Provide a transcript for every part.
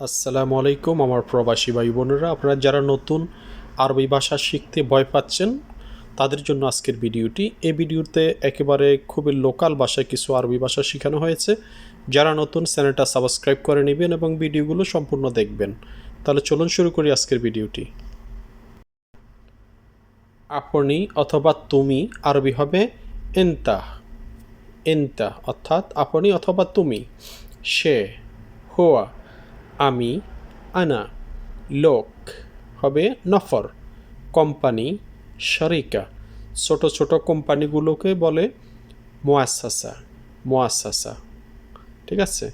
আসসালামু আলাইকুম আমার প্রবাসী ভাই বোনেরা, আপনারা যারা নতুন আরবি ভাষা শিখতে ভয় পাচ্ছেন, তাদের জন্য আজকের ভিডিওটি। এই ভিডিওতে একেবারে খুবই লোকাল ভাষায় কিছু আরবি ভাষা শেখানো হয়েছে। যারা নতুন, চ্যানেলটা সাবস্ক্রাইব করে নেবেন এবং ভিডিওগুলো সম্পূর্ণ দেখবেন। তাহলে চলুন শুরু করি আজকের ভিডিওটি। আপনি অথবা তুমি আরবি হবে এন্তা। এন্তা অর্থাৎ আপনি অথবা তুমি। সে, হোয়া। আমি, আনা, লোক হবে নফর, কোম্পানি, শরিকা। ছোট ছোট কোম্পানিগুলোকে বলে মোয়াসাসা মোয়াসাসা। ঠিক আছে?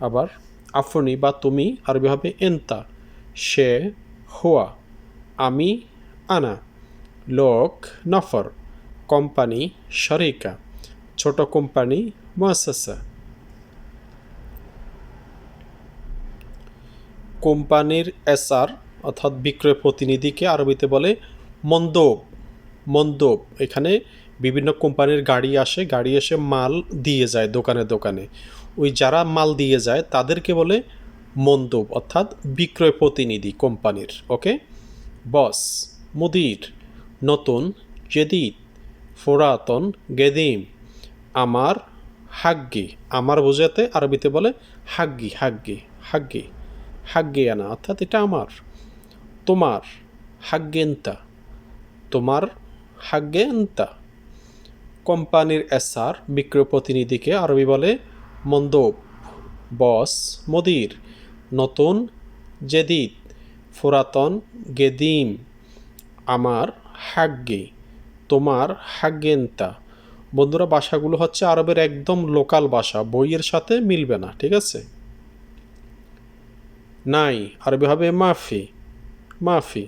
আবার আপনি বা তুমি আরবি হবে এন্তা। সে, হোয়া। আমি, আনা। লোক, নফর। কোম্পানি, শরিকা। ছোট কোম্পানি, মোয়াসাসা। কোম্পানির এসআর, অর্থাৎ বিক্রয় প্রতিনিধিকে আরবিতে বলে মন্দব মন্দব এখানে বিভিন্ন কোম্পানির গাড়ি আসে, গাড়ি এসে মাল দিয়ে যায় দোকানে দোকানে। ওই যারা মাল দিয়ে যায়, তাদেরকে বলে মন্দব অর্থাৎ বিক্রয় প্রতিনিধি কোম্পানির, ওকে? বস, মুদির, নতুন, জেদিদ, ফোরাতন, গেদিম, আমার হাগ্গি। আমার বোঝাতে আরবিতে বলে হাগ্গি হাগ্গি হাগ্গি। হাগ্গিয়ানা অর্থাৎ এটা আমার, তোমার হাগ্গেন্তা তোমার হাগ্গেন্তা কোম্পানির এসআর বিক্রয় প্রতিনিধিকে আরবি বলে মন্দব, বস, মদির, নতুন, জেদিদ, ফুরাতন, গেদিম, আমার, হাগ্গে, তোমার হাগ্গেন্তা বন্ধুরা, ভাষাগুলো হচ্ছে আরবের একদম লোকাল ভাষা, বইয়ের সাথে মিলবে না, ঠিক আছে? নাই, আরবি হবে মাফি মাফি,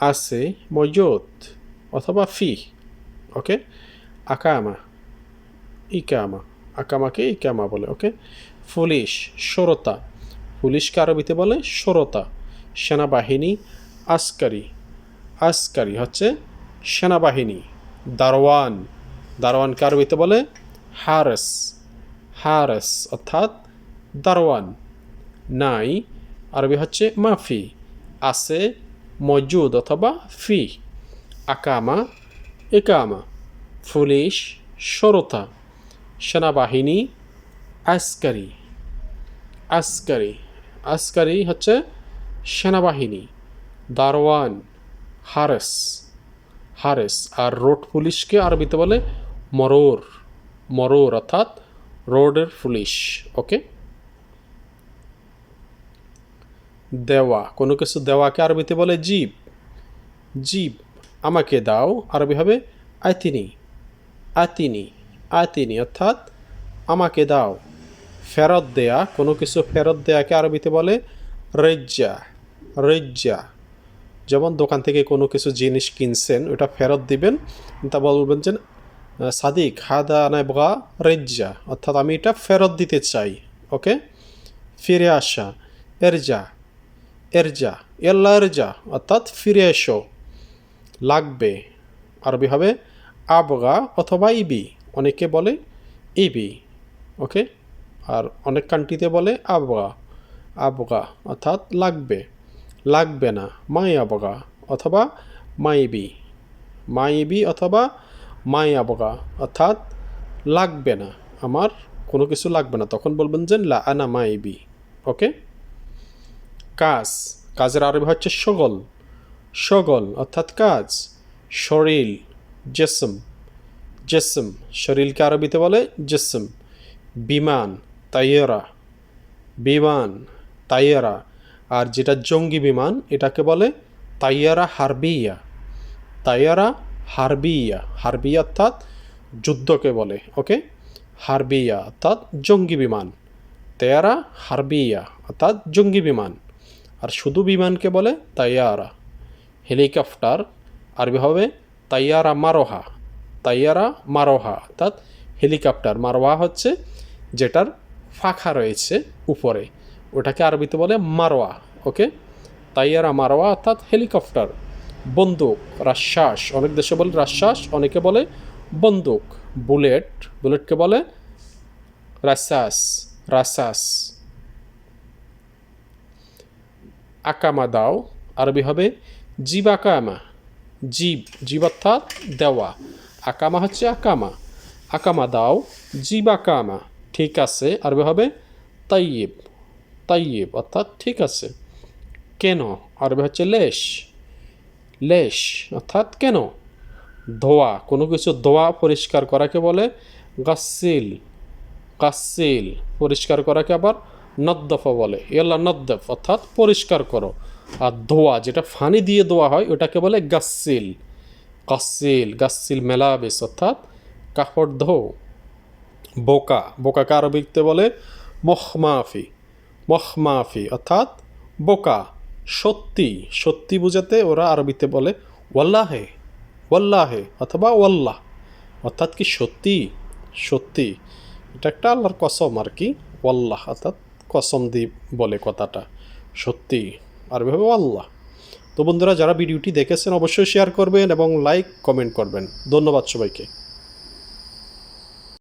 আছে মজুদ অথবা ফি, ওকে? আকামা, ইকামা, আকামাকে ইকামা বলে, ওকে? পুলিশ, সরতা, পুলিশকে আরবিতে বলে সরতা, সেনাবাহিনী, আসকারি আসকারি হচ্ছে সেনাবাহিনী দারওয়ান দারওয়ানকে আরবিতে বলে হারেস হারেস অর্থাৎ দারওয়ান নাই আরবি হচ্ছে মাফি, আছে মজুদ অথবা ফি, আকামা একামা পুলিশ, সরতা, সেনাবাহিনী, আসকারি আসকারি আসকারি হচ্ছে সেনাবাহিনী দারওয়ান হারেস হারেস, আর রোড পুলিশকে আরবিতে বলে মরোর মরোর অর্থাৎ রোডের পুলিশ, ওকে? দেওয়া। কোনো কিছু দেওয়াকে আরবিতে বলে জীব। জীব, আমাকে দাও। আরবি হবে আতিনি। আতিনি আতিনি অর্থাৎ আমাকে দাও। ফেরত দেয়া, কোনো কিছু ফেরত দেয়াকে আরবিতে বলে রেজ্জা। রেজ্জা। যেমন দোকান থেকে কোনো কিছু জিনিস কিনছেন, ওটা ফেরত দিবেন। তা বলবেন যে, সাদিক, হাদা নাইবগা রেজ্জা। অর্থাৎ আমি এটা ফেরত দিতে চাই। ওকে? ফিরে আসা। এরজা। এরজা এল্লা এরজা, অর্থাৎ ফিরে এসো। লাগবে। আরবি হবে আবগা অথবা ইবি। অনেকে বলে ইবি, ওকে? আর অনেক কান্ট্রিতে বলে আবগা। আবগা, অর্থাৎ লাগবে। লাগবে না, মাই আবগা অথবা মাইবি মাইবি অথবা মাই আবগা, অর্থাৎ লাগবে না। আমার কোনো কিছু লাগবে না। তখন বলবেন যে লা আনা মাইবি ওকে? কাজ। কাজের আরবি হচ্ছে সগল। সগল অর্থাৎ কাজ। শরীর জেসম। জেসম শরীরকে আরবিতে বলে জেসম। বিমান, তাইয়েরা। বিমান, তাইয়েরা। আর যেটা জঙ্গি বিমান, এটাকে বলে তাইয়ারা হারবিয়া। তাইয়ারা হারবিয়া। হারবিয়া অর্থাৎ যুদ্ধকে বলে, ওকে? হারবিয়া অর্থাৎ জঙ্গি বিমান। তেয়ারা হারবিয়া অর্থাৎ জঙ্গি বিমান। আর শুধু বিমানকে বলে তাইয়ারা। হেলিকপ্টার, আরবি হবে তাইয়ারা মারোহা। তাইয়ারা মারোহা, অর্থাৎ হেলিকপ্টার। মারোহা হচ্ছে যেটার ফাঁকা রয়েছে উপরে। ওটাকে আরবিতে বলে মারোয়া, ওকে? তাইয়ারা মারোয়া, অর্থাৎ হেলিকপ্টার। বন্দুক রাশ্বাস অনেক দেশে বলে রাশ্বাস অনেকে বলে বন্দুক। বুলেট, বুলেটকে বলে রাসাস রাসাস আকামা দাও আরবি হবে জিব আকামা জীব জীব অর্থাৎ দেওয়া। আকামা হচ্ছে আকামা। আকামা দাও জিব আকামা ঠিক আছে, আরবি হবে তাইয়েব। তাইয়েব, অর্থাৎ ঠিক আছে। কেন? আরবি হচ্ছে লেশ। লেশ, অর্থাৎ কেন? ধোয়া, কোনো কিছু ধোয়া পরিষ্কার করাকে বলে গাসিল গাসিল পরিষ্কার করাকে আবার নদ্দফা বলে। ইয়াল্লা নদ্দফ, অর্থাৎ পরিষ্কার করো। আর ধোয়া, যেটা ফানি দিয়ে ধোয়া হয়, ওটাকে বলে গাসিল গাসিল গাসিল মেলাবেস অর্থাৎ কাপড় ধো। বোকা বোকাকে আরবিতে বলে? মখমাফি। মখমাফি, অর্থাৎ বোকা, সত্যি। সত্যি বুঝাতে ওরা আরবিতে বলে ওয়াল্লাহে ওয়াল্লাহে, অথবা ওয়াল্লাহ। অর্থাৎ কি সত্যি? সত্যি। এটা একটা আল্লাহর কসম আর কি, ওয়াল্লাহ, অর্থাৎ কসম দি বলে কথাটা। সত্যি? আর ভেবে আল্লাহ। তো বন্ধুরা, যারা ভিডিওটি দেখেছেন, অবশ্যই শেয়ার করবেন এবং লাইক কমেন্ট করবেন। ধন্যবাদ সবাইকে।